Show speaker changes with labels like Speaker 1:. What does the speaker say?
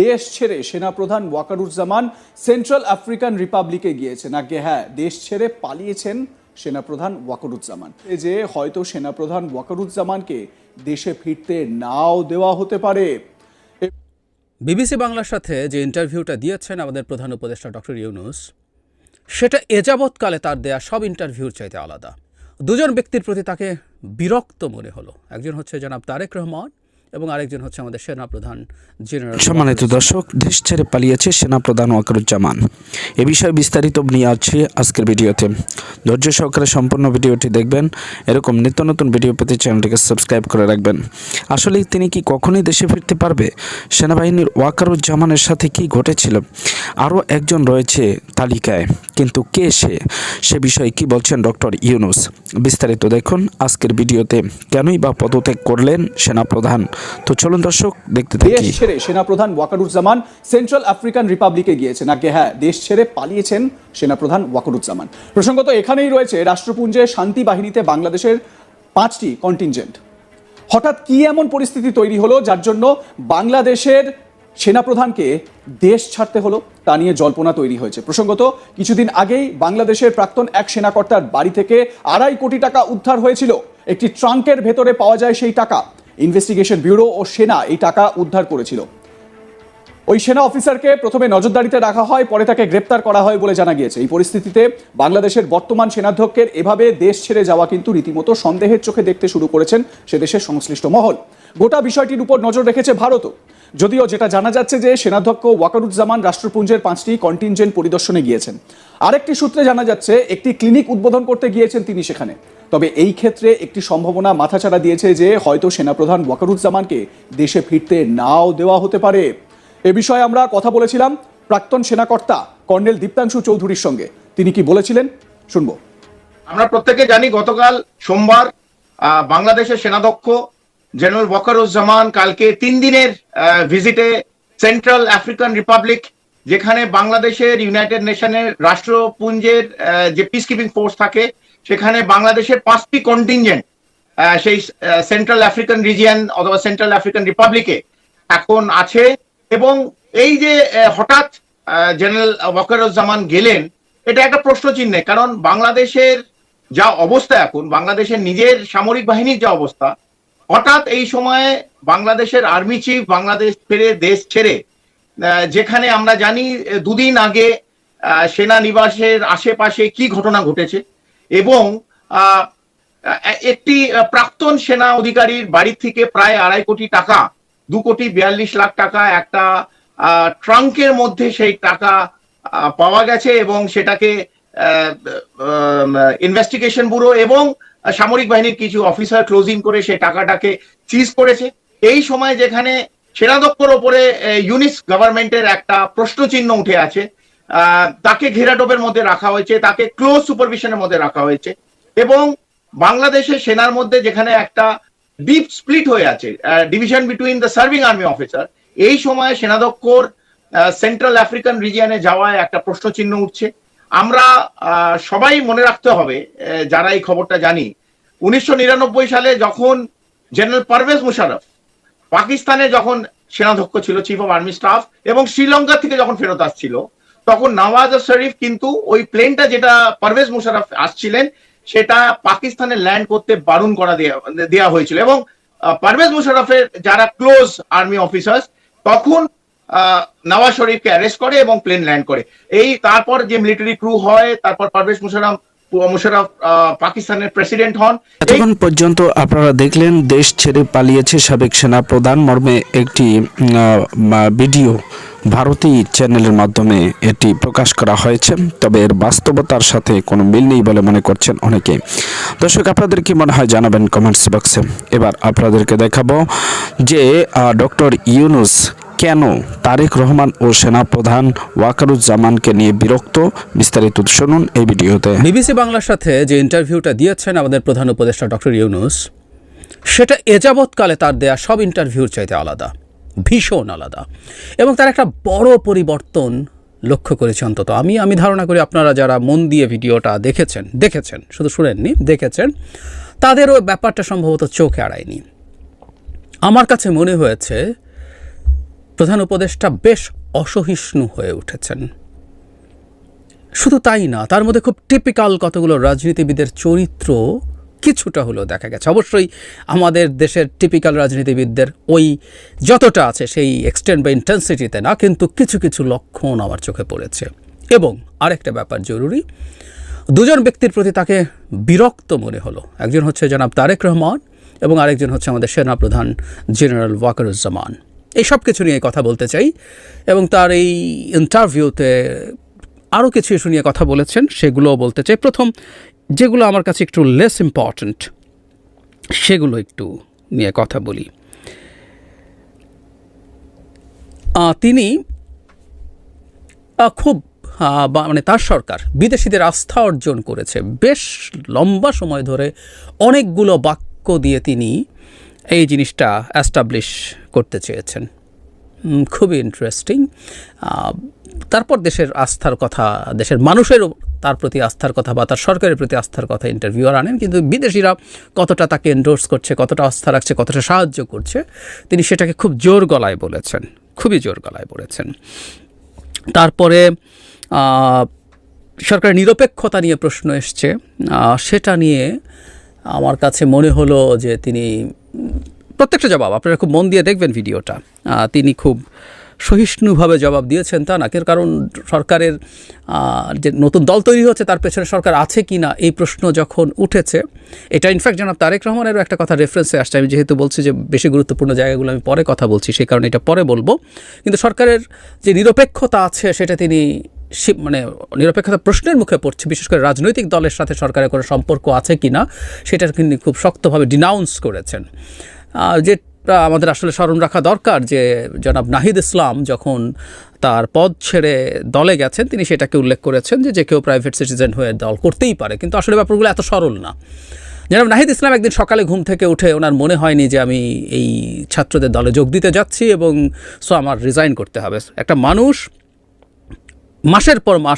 Speaker 1: দেশ ছেড়ে সেনাপ্রধান ওয়াকারুজ্জামান সেন্ট্রাল আফ্রিকান রিপাবলিকে গিয়েছেন। আগে হ্যাঁ দেশ ছেড়ে পালিয়েছেন সেনাপ্রধান ওয়াকারুজ্জামান। এই যে হয়তো সেনাপ্রধান ওয়াকারুজ্জামানকে দেশে ফিরতে নাও দেওয়া হতে পারে।
Speaker 2: বিবিসি বাংলার সাথে যে ইন্টারভিউটা দিয়েছেন আমাদের প্রধান উপদেষ্টা ডক্টর ইউনুস, সেটা এযাবৎকালে তার দেয়া সব ইন্টারভিউর চাইতে আলাদা। দুজন ব্যক্তির প্রতি তাকে বিরক্ত মনে হলো। একজন হচ্ছে জনাব তারেক রহমান এবং আরেকজন হচ্ছে আমাদের সেনাপ্রধান জেনারেল
Speaker 3: সম্মানিত দর্শক দেশ ছেড়ে পালিয়েছে সেনাপ্রধান ওয়াকারুজ্জামান। এ বিষয়ে বিস্তারিত নিয়ে আসছি আজকের ভিডিওতে। ধৈর্য সহকারে সম্পূর্ণ ভিডিওটি দেখবেন। এরকম নিত্য নতুন ভিডিও পেতে চ্যানেলটিকে সাবস্ক্রাইব করে রাখবেন। আসলে তিনি কি কখনোই দেশে ফিরতে পারবে? সেনাবাহিনীর ওয়াকারুজ্জামানের সাথে কি ঘটেছিল? আরও একজন রয়েছে তালিকায়। কিন্তু কে সে? সে বিষয়ে কি বলছেন ডক্টর ইউনুস? বিস্তারিত দেখুন আজকের ভিডিওতে। কেনই বা পদত্যাগ করলেন সেনাপ্রধান? তো চলুন দর্শক, দেখতে
Speaker 1: দেশ ছেড়ে সেনাপ্রধান ওয়াকারুজ্জামান সেন্ট্রাল আফ্রিকান রিপাবলিকে গিয়েছেন। আগে হ্যাঁ দেশ ছেড়ে পালিয়েছেন সেনাপ্রধান ওয়াকারুজ্জামান। প্রসঙ্গত, এখানেই রয়েছে রাষ্ট্রপুঞ্জে শান্তি বাহিনীতে বাংলাদেশের পাঁচটি কন্টিনজেন্ট। হঠাৎ কি এমন পরিস্থিতি তৈরি হলো, যার জন্য বাংলাদেশের সেনাপ্রধানকে দেশ ছাড়তে হলো, তা নিয়ে জল্পনা তৈরি হয়েছে। প্রসঙ্গত, কিছুদিন আগেই বাংলাদেশের প্রাক্তন এক সেনাকর্তার বাড়ি থেকে আড়াই কোটি টাকা উদ্ধার হয়েছিল। একটি ট্রাঙ্কের ভেতরে পাওয়া যায় সেই টাকা। ইনভেস্টিগেশন ব্যুরো ও সেনা এই টাকা উদ্ধার করেছিল। ওই সেনা অফিসারকে প্রথমে নজরদারিতে রাখা হয়, পরে তাকে গ্রেপ্তার করা হয় বলে জানা গিয়েছে। এই পরিস্থিতিতে বাংলাদেশের বর্তমান সেনাধ্যক্ষের এভাবে দেশ ছেড়ে যাওয়া কিন্তু রীতিমতো সন্দেহের চোখে দেখতে শুরু করেছেন সে দেশের সংশ্লিষ্ট মহল। গোটা বিষয়টির উপর নজর রেখেছে ভারতও। যদিও যেটা জানা যাচ্ছে যে সেনাধ্যক্ষ ওয়াকারুজ্জামান রাষ্ট্রপুঞ্জের পাঁচটি কন্টিনজেন্ট পরিদর্শনে গিয়েছেন। আরেকটি সূত্রে জানা যাচ্ছে, একটি ক্লিনিক উদ্বোধন করতে গিয়েছেন তিনি সেখানে। তবে এই ক্ষেত্রে একটি সম্ভাবনা মাথাচাড়া দিয়েছে যে হয়তো সেনাপ্রধান ওয়াকারুজ্জামানকে দেশে ফিরতে নাও দেওয়া হতে পারে। এ বিষয়ে আমরা কথা বলেছিলাম প্রাক্তন সেনাকর্তা কর্নেল দীপ্তাংশু চৌধুরীর সঙ্গে। তিনি কি বলেছিলেন? শুনব।
Speaker 4: আমরা প্রত্যেকে জানি গতকাল সোমবার বাংলাদেশের সেনাধ্যক্ষ জেনারেল ওয়াকারুজ্জামান কালকে তিন দিনের ভিজিটে সেন্ট্রাল আফ্রিকান রিপাবলিক যেখানে বাংলাদেশের ইউনাইটেড নেশনের রাষ্ট্রপুঞ্জের যে পিস কিপিং ফোর্স থাকে, সেখানে বাংলাদেশের পাঁচটি কন্টিনজেন্ট সেই সেন্ট্রাল আফ্রিকান রিজিয়ন অথবা সেন্ট্রাল আফ্রিকান রিপাবলিকে এখন আছে। এবং এই যে হঠাৎ জেনারেল ওয়াকারুজ্জামান গেলেন, এটা একটা প্রশ্ন চিহ্নে কারণ বাংলাদেশের যা অবস্থা এখন, বাংলাদেশের নিজের সামরিক বাহিনীর যা অবস্থা হঠাৎ এই সময়ে বাংলাদেশের আর্মি চিফ বাংলাদেশ ছেড়ে, দেশ ছেড়ে যেখানে আমরা জানি দুদিন আগে সেনানিবাসের আশেপাশে কি ঘটনা ঘটেছে এবং একটি প্রাক্তন সেনা অধিকারীর বাড়ি থেকে প্রায় আড়াই কোটি টাকা, দু কোটি বিয়াল্লিশ লাখ টাকা একটা ট্রাঙ্কের মধ্যে সেই টাকা পাওয়া গেছে এবং সেটাকে ইনভেস্টিগেশন ব্যুরো এবং সামরিক বাহিনীর কিছু অফিসার ক্লোজিং করে সে টাকাটাকে সিজ করেছে। এই সময় যেখানে সেনাধ্যক্ষর ওপরে ইউনিস গভর্নমেন্টের একটা প্রশ্নচিহ্ন উঠে আছে। তাকে ঘেরাটোপের মধ্যে রাখা হয়েছে, তাকে ক্লোজ সুপারভিশনের মধ্যে রাখা হয়েছে এবং বাংলাদেশের সেনার মধ্যে যেখানে একটা ডিপ স্প্লিট হয়ে আছে division between the serving army officer এই সময় সেনাধ্যক্ষর সেন্ট্রাল আফ্রিকান রিজিয়নে যাওয়ায় একটা প্রশ্ন চিহ্ন উঠছে। আমরা সবাই মনে রাখতে হবে যারা এই খবরটা জানি, উনিশশো নিরানব্বই সালে যখন জেনারেল পারভেজ মুশারফ পাকিস্তানে যখন সেনাধ্যক্ষ ছিল চিফ অফ আর্মি স্টাফ এবং শ্রীলঙ্কা থেকে যখন ফেরত আসছিল, তখন নওয়াজ শরীফ কিন্তু ওই প্লেনটা যেটা পারভেজ মুশারফ আসছিলেন, সেটা পাকিস্তানে ল্যান্ড করতে বারণ করা দেওয়া হয়েছিল। এবং পারভেজ মুশারফের যারা ক্লোজ আর্মি অফিসার্স তখন নওয়াজ শরীফকে অ্যারেস্ট করে এবং প্লেন ল্যান্ড করে। এই তারপর যে মিলিটারি ক্রু হয়, তারপর পারভেজ
Speaker 3: পর্যন্ত আপনারা দেখলেন, দেশ ছেড়ে পালিয়েছে সাবেক সেনা প্রধান মর্মে একটি ভিডিও ভারতী চ্যানেলের মাধ্যমে এটি প্রকাশ করা হয়েছে। তবে এর বাস্তবতার সাথে কোনো মিল নেই বলে মনে করছেন অনেকে। দর্শক, আপনাদের কি মনে হয় জানাবেন কমেন্টস বক্সে। এবার আপনাদেরকে দেখাবো যে ডক্টর ইউনুস কেন তারেক রহমান ও সেনাপ্রধান ওয়াকারুজ্জামানকে নিয়ে বিরক্ত? বিস্তারিত শুনুন এই ভিডিওতে।
Speaker 2: বিবিসি বাংলার সাথে যে ইন্টারভিউটা দিয়েছেন আমাদের প্রধান উপদেষ্টা ডক্টর ইউনুস, সেটা এযাবৎকালে তার দেয়া সব ইন্টারভিউর চাইতে আলাদা, ভীষণ আলাদা। এবং তার একটা বড় পরিবর্তন লক্ষ্য করেছি অন্তত আমি। আমি ধারণা করি আপনারা যারা মন দিয়ে ভিডিওটা দেখেছেন দেখেছেন, শুধু শুনেননি, দেখেছেন, তাদেরও ব্যাপারটা সম্ভবত চোখে এড়ায়নি আমার কাছে মনে হয়েছে প্রধান উপদেষ্টা বেশ অসহিষ্ণু হয়ে উঠেছেন। শুধু তাই না, তার মধ্যে খুব টিপিক্যাল কতগুলো রাজনীতিবিদের চরিত্র কিছুটা হলেও দেখা গেছে। অবশ্যই আমাদের দেশের টিপিক্যাল রাজনীতিবিদদের ওই যতটা আছে সেই এক্সটেন্ট বা ইন্টেন্সিটিতে না, কিন্তু কিছু কিছু লক্ষণ আমার চোখে পড়েছে। এবং আরেকটা ব্যাপার জরুরি, দুজন ব্যক্তির প্রতি তাকে বিরক্ত মনে হলো। একজন হচ্ছে জনাব তারেক রহমান এবং আরেকজন হচ্ছে আমাদের সেনাপ্রধান জেনারেল ওয়াকারুজ্জামান। এই সব কিছু নিয়ে কথা বলতে চাই এবং তার এই ইন্টারভিউতে আরও কিছু ইস্যু নিয়ে কথা বলেছেন, সেগুলোও বলতে চাই। প্রথম, যেগুলো আমার কাছে একটু লেস ইম্পর্ট্যান্ট সেগুলো একটু নিয়ে কথা বলি। তিনি খুব মানে তার সরকার বিদেশিদের আস্থা অর্জন করেছে। বেশ লম্বা সময় ধরে অনেকগুলো বাক্য দিয়ে তিনি এই জিনিসটা অ্যাস্টাবলিশ করতে চেয়েছেন। খুবই ইন্টারেস্টিং তারপর দেশের আস্থার কথা, দেশের মানুষেরও তার প্রতি আস্থার কথা বা তার সরকারের প্রতি আস্থার কথা ইন্টারভিউয়ার আনেন, কিন্তু বিদেশিরা কতটা তাকে এন্ডোর্স করছে, কতটা আস্থা রাখছে, কতটা সাহায্য করছে, তিনি সেটাকে খুব জোর গলায় বলেছেন, খুবই জোর গলায় বলেছেন। তারপরে সরকারের নিরপেক্ষতা নিয়ে প্রশ্ন এসছে। সেটা নিয়ে আমার কাছে মনে হলো যে তিনি প্রত্যেকটা জবাব, আপনারা খুব মন দিয়ে দেখবেন ভিডিওটা। তিনি খুব সহিষ্ণুভাবে জবাব দিয়েছেন তা না কারণ সরকারের যে নতুন দল তৈরি হচ্ছে তার পেছনে সরকার আছে কি না, এই প্রশ্ন যখন উঠেছে, এটা ইনফ্যাক্ট জনাব তারেক রহমানেরও একটা কথা রেফারেন্সে আসছে। আমি যেহেতু বলছি যে বেশি গুরুত্বপূর্ণ জায়গাগুলো আমি পরে কথা বলছি, সেই কারণে এটা পরে বলব। কিন্তু সরকারের যে নিরপেক্ষতা আছে, সেটা তিনি মানে নিরপেক্ষতা প্রশ্নের মুখে পড়ছে, বিশেষ করে রাজনৈতিক দলের সাথে সরকারের কোনো সম্পর্ক আছে কি না, সেটার তিনি খুব শক্তভাবে ডিনাউন্স করেছেন। যেটা আমাদের আসলে স্মরণ রাখা দরকার যে, জনাব নাহিদ ইসলাম যখন তার পদ ছেড়ে দলে গেছেন, তিনি সেটাকে উল্লেখ করেছেন যে যে কেউ প্রাইভেট সিটিজেন হয়ে দল করতেই পারে। কিন্তু আসলে ব্যাপারগুলো এত সরল না। জনাব নাহিদ ইসলাম একদিন সকালে ঘুম থেকে উঠে ওনার মনে হয়নি যে, আমি এই ছাত্রদের দলে যোগ দিতে যাচ্ছি এবং সো আমার রিজাইন করতে হবে। একটা মানুষ মাসের পর মাস